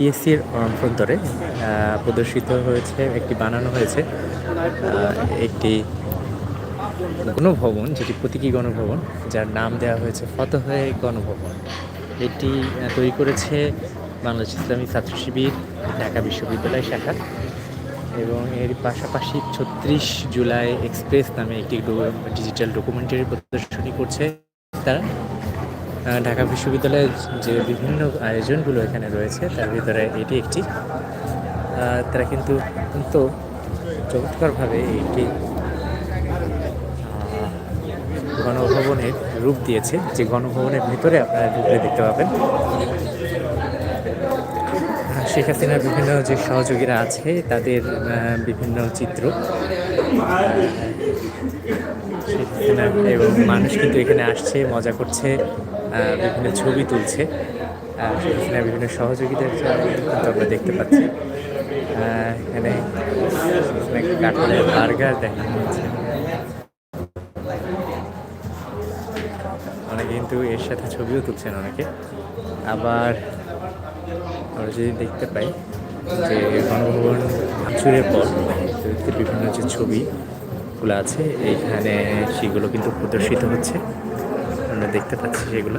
পিএসসির অভ্যন্তরে প্রদর্শিত হয়েছে, একটি বানানো হয়েছে একটি গণভবন, যেটি প্রতীকী গণভবন, যার নাম দেওয়া হয়েছে ফতহে গণভবন। এটি তৈরি করেছে বাংলাদেশ ইসলামী ছাত্র শিবির, ঢাকা বিশ্ববিদ্যালয় শাখা এবং এর পাশাপাশি ছত্রিশ জুলাই এক্সপ্রেস নামে একটি ডিজিটাল ডকুমেন্টারি প্রদর্শনী করছে তারা। ঢাকা বিশ্ববিদ্যালয়ের যে বিভিন্ন আয়োজনগুলো এখানে রয়েছে, তার ভিতরে এটি একটি। তারা কিন্তু অত্যন্ত চমৎকারভাবে একটি গণভবনের রূপ দিয়েছে, যে গণভবনের ভিতরে আপনারা ঢুকলে দেখতে পাবেন। শেখ হাসিনার বিভিন্ন যে সহযোগীরা আছে, তাদের বিভিন্ন চিত্র। হাসিনা এবং মানুষ কিন্তু এখানে আসছে, মজা করছে বিভিন্ন ছবি তুলছে। হাসিনার বিভিন্ন সহযোগীদের কিন্তু আমরা দেখতে পাচ্ছি। এখানে কাঠের বার্গার দেখানো হচ্ছে অনেকে কিন্তু এর সাথে ছবিও তুলছেন অনেকে। আবার আমরা যদি দেখতে পাই যে গণভবন ভাঙচুরের পর বিভিন্ন যে ছবিগুলো আছে। এইখানে সেগুলো কিন্তু প্রদর্শিত হচ্ছে। আমরা দেখতে পাচ্ছি সেগুলো।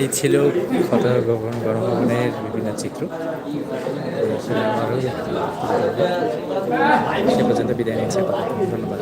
এই ছিল ভবন গণভবনের বিভিন্ন চিত্র। সে পর্যন্ত বিদায় নিচ্ছে। ধন্যবাদ।